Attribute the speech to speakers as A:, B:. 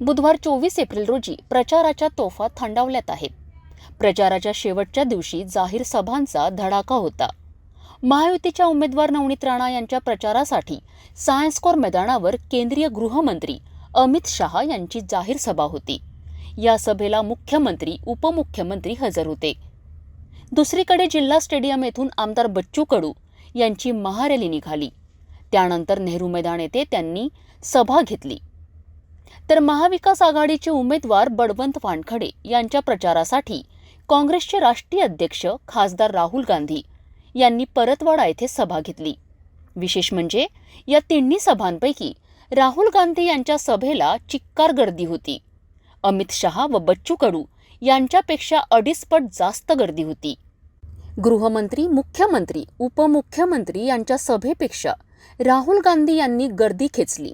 A: बुधवार चोवीस एप्रिल रोजी प्रचाराच्या तोफा थंडावल्यात आहेत. प्रचाराच्या शेवटच्या दिवशी जाहीर सभांचा धडाका होता. महायुतीच्या उमेदवार नवनीत राणा यांच्या प्रचारासाठी सायन्स कोर मैदानावर केंद्रीय गृहमंत्री अमित शहा यांची जाहीर सभा होती. या सभेला मुख्यमंत्री उपमुख्यमंत्री हजर होते. दुसरीकडे जिल्हा स्टेडियम येथून आमदार बच्चू कडू यांची महारॅली निघाली. त्यानंतर नेहरू मैदान येथे त्यांनी सभा घेतली. तर महाविकास आघाडीचे उमेदवार बळवंत वानखडे यांच्या प्रचारासाठी काँग्रेसचे राष्ट्रीय अध्यक्ष खासदार राहुल गांधी यांनी परतवाडा येथे सभा घेतली. विशेष म्हणजे या तिन्ही सभांपैकी राहुल गांधी यांच्या सभेला चिक्कार गर्दी होती. अमित शहा व बच्चू कडू यांच्यापेक्षा अडीचपट जास्त गर्दी होती. गृहमंत्री मुख्यमंत्री उपमुख्यमंत्री यांच्या सभेपेक्षा राहुल गांधी यांनी गर्दी खेचली.